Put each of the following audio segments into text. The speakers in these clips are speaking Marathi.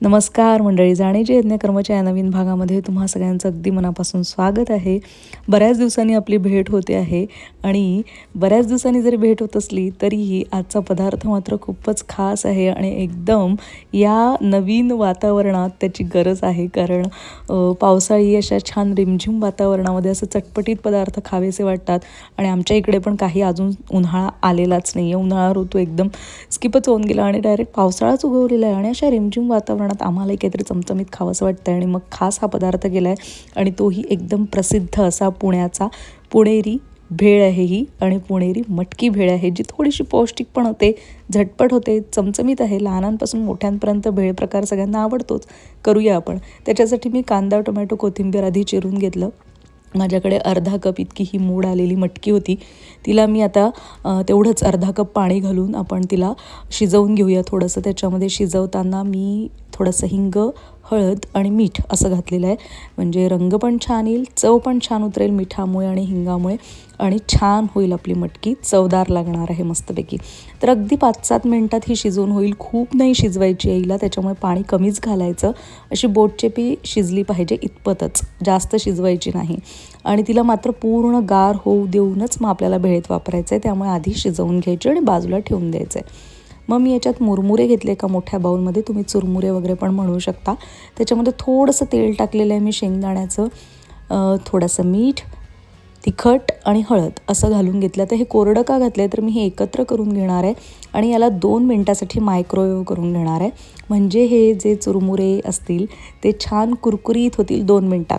नमस्कार मंडळी जाणीचे यज्ञकर्माच्या या नवीन भागामध्ये तुम्हा सगळ्यांचं अगदी मनापासून स्वागत आहे. बऱ्याच दिवसांनी आपली भेट होते आहे आणि बऱ्याच दिवसांनी जरी भेट होत असली तरीही आजचा पदार्थ मात्र खूपच खास आहे आणि एकदम या नवीन वातावरणात त्याची गरज आहे. कारण पावसाळी अशा छान रिमझिम वातावरणामध्ये असं चटपटीत पदार्थ खावेसे वाटतात आणि आमच्या इकडे पण काही अजून उन्हाळा आलेलाच नाही आहे उन्हाळा ऋतू एकदम स्किपच होऊन गेला आणि डायरेक्ट पावसाळाच उगवलेला आहे आणि अशा रिमझिम वातावरणात आम्हालाही काहीतरी चमचमीत खावंसं वाटतं आणि मग खास हा पदार्थ केला आहे आणि तोही एकदम प्रसिद्ध असा पुण्याचा. पुणेरी भेळ आहे ही आणि पुणेरी मटकी भेळ आहे जी थोडीशी पौष्टिक पण होते झटपट होते चमचमीत आहे लहानांपासून मोठ्यांपर्यंत भेळ प्रकार सगळ्यांना आवडतोच. करूया आपण. त्याच्यासाठी मी कांदा टोमॅटो कोथिंबीर आधी चिरून घेतलं. माझ्याकडे अर्धा कप इतकी ही मूड आलेली मटकी होती. तिला मी आता तेवढंच अर्धा कप पाणी घालून आपण तिला शिजवून घेऊया. थोडंसं त्याच्यामध्ये शिजवताना मी थोडंसं हिंग हळद आणि मीठ असं घातलेलं आहे. म्हणजे रंग पण छान येईल चव पण छान उतरेल मिठामुळे आणि हिंगामुळे. आणि छान होईल आपली मटकी चवदार लागणार आहे मस्तपैकी. तर अगदी पाच सात मिनटात ही शिजवून होईल. खूप नाही शिजवायची आईला त्याच्यामुळे पाणी कमीच घालायचं. अशी बोटचेपी शिजली पाहिजे इतपतच. जास्त शिजवायची नाही. आणि तिला मात्र पूर्ण गार होऊ देऊनच मग आपल्याला भेळेत वापरायचं आहे त्यामुळे आधी शिजवून घ्यायची आणि बाजूला ठेवून द्यायचं आहे मग मी याच्यात मुरमुरे घेतले एका मोठ्या बाऊलमध्ये. तुम्ही चुरमुरे वगैरे पण म्हणू शकता. त्याच्यामध्ये थोडंसं तेल टाकलेलं आहे मी शेंगदाण्याचं. थोडंसं मीठ तिखट आणि हळद असं घालून घेतलं. तर हे कोरडं का घातलं आहे तर मी हे एकत्र करून घेणार आहे आणि याला दोन मिनटासाठी मायक्रोवेव्ह करून घेणार आहे. म्हणजे हे जे चुरमुरे असतील ते छान कुरकुरीत होतील दोन मिनटात.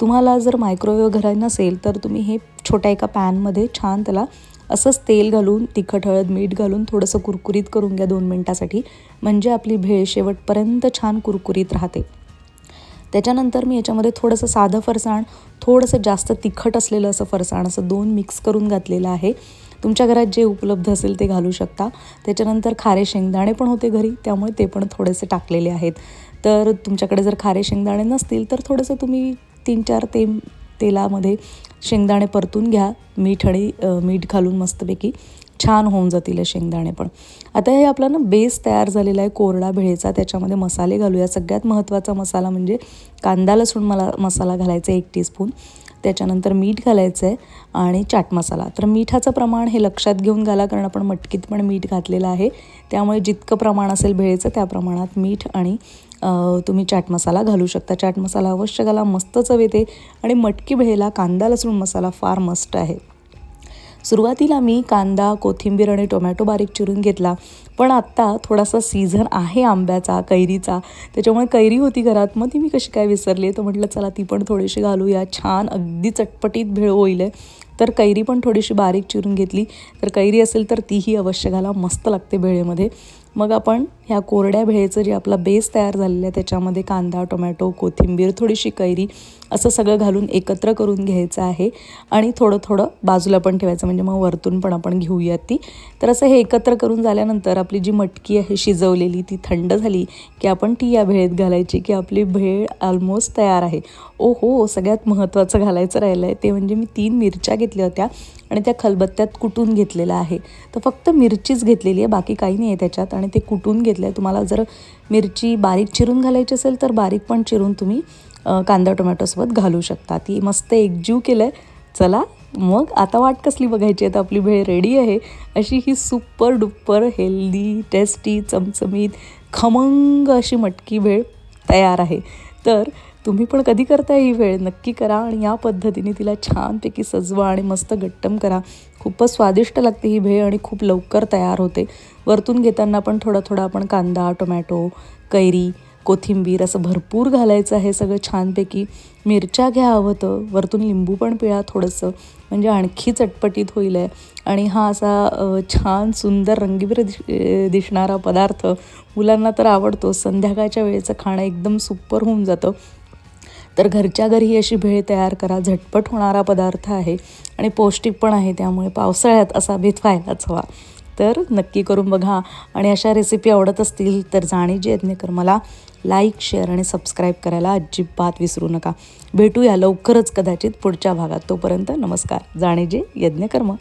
तुम्हाला जर मायक्रोवेव्ह घरात नसेल तर तुम्ही हे छोट्या एका पॅनमध्ये छान त्याला असंच तेल घालून तिखट हळद मीठ घालून थोडंसं कुरकुरीत करून घ्या दोन मिनटासाठी. म्हणजे आपली भेळ शेवटपर्यंत छान कुरकुरीत राहते. त्याच्यानंतर मी याच्यामध्ये थोडंसं साधं फरसाण थोडंसं जास्त तिखट असलेलं असं फरसाण असं दोन मिक्स करून घातलेलं आहे. तुमच्या घरात जे उपलब्ध असेल ते घालू शकता. त्याच्यानंतर खारे शेंगदाणे पण होते घरी त्यामुळे ते पण थोडेसे टाकलेले आहेत. तर तुमच्याकडे जर खारे शेंगदाणे नसतील तर थोडंसं तुम्ही तीन चार ते तेलामध्ये शेंगदाणे परतून घ्या. मीठ आणि मीठ घालून मस्तपैकी छान होऊन जातील हे शेंगदाणे पण. आता हे आपला ना बेस तयार झालेला आहे कोरडा भेळेचा. त्याच्यामध्ये मसाले घालूया. सगळ्यात महत्त्वाचा मसाला म्हणजे कांदा लसूण मला मसाला घालायचा एक टीस्पून. त्याच्यानंतर मीठ घालायचं आहे आणि चाट मसाला. तर मिठाचं प्रमाण हे लक्षात घेऊन घाला कारण आपण मटकीत पण मीठ घातलेलं आहे. त्यामुळे जितकं प्रमाण असेल भेळेचं त्या प्रमाणात मीठ आणि तुम्ही चाट मसाला घालू शकता. चाट मसाला अवश्य घाला मस्त चव येते. आणि मटकी भेळेला कांदा लसूण मसाला फार मस्त आहे. सुरुवातीला मी कांदा कोथिंबीर आणि टोमॅटो बारीक चिरून घेतला. पण आत्ता थोडासा सीझन आहे आंब्याचा कैरीचा. त्याच्यामुळे कैरी होती घरात. मग ती मी कशी काय विसरली? तर म्हटलं चला ती पण थोडीशी घालूया. छान अगदी चटपटीत भेळ होईल आहे. तर कैरी पण थोडीशी बारीक चिरून घेतली. तर कैरी असेल तर तीही अवश्य घाला. मस्त लागते भेळेमध्ये. मग आपण ह्या कोरड्या भेळेचं जे आपला बेस तयार झालेलं आहे त्याच्यामध्ये कांदा टोमॅटो कोथिंबीर थोडीशी कैरी असं सगळं घालून एकत्र करून घ्यायचं आहे. आणि थोडं थोडं बाजूला पण ठेवायचं म्हणजे मग वरतून पण आपण घेऊयात ती. तर असं हे एकत्र करून झाल्यानंतर आपली जी मटकी आहे शिजवलेली ती थंड झाली की आपण ती या भेळेत घालायची की आपली भेळ ऑलमोस्ट तयार आहे. ओ हो सगळ्यात महत्त्वाचं घालायचं राहिलं आहे ते म्हणजे मी तीन मिरच्या घेतल्या होत्या आणि त्या खलबत्त्यात कुटून घेतलेलं आहे. तर फक्त मिरचीच घेतलेली आहे बाकी काही नाही आहे त्याच्यात. आणि ते कुटून घेतलं आहे तुम्हाला जर मिरची बारीक चिरून घालायची असेल तर बारीक पण चिरून तुम्ही कांदा टोमॅटोसोबत घालू शकता. ती मस्त एकजीव केलं आहे चला मग आता वाट कसली बघायची? आहे तर आपली भेळ रेडी आहे. अशी ही सुपर डुप्पर हेल्दी टेस्टी चमचमीत खमंग अशी मटकी भेळ तयार आहे. तर तुम्ही पण कधी करताय ही वेळ नक्की करा आणि या पद्धतीने तिला छानपैकी सजवा आणि मस्त गट्टम करा. खूपच स्वादिष्ट लागते ही भेळ आणि खूप लवकर तयार होते. वरतून घेताना पण थोडा थोडा आपण कांदा टोमॅटो कैरी कोथिंबीर असं भरपूर घालायचं आहे. सगळं छानपैकी मिरच्या घ्या हवं वरतून लिंबू पण पिळा थोडंसं. म्हणजे आणखी चटपटीत होईल आहे आणि हा असा छान सुंदर रंगीबीर दिसणारा पदार्थ मुलांना तर आवडतो. संध्याकाळच्या वेळेचं खाणं एकदम सुपर होऊन जातं. तर घरच्या घरी ही अशी भेळ तयार करा. झटपट होणारा पदार्थ आहे. आणि पौष्टिक पण आहे. त्यामुळे पावसाळ्यात असा भेद व्हायलाच हवा. तर नक्की करून बघा. आणि अशा रेसिपी आवडत असतील तर जाणीचे यज्ञकर मला लाईक शेअर आणि सबस्क्राईब करायला अजिबात विसरू नका. भेटूया लवकरच कदाचित पुढच्या भागात. तोपर्यंत नमस्कार. जाणीजे यज्ञकर्म.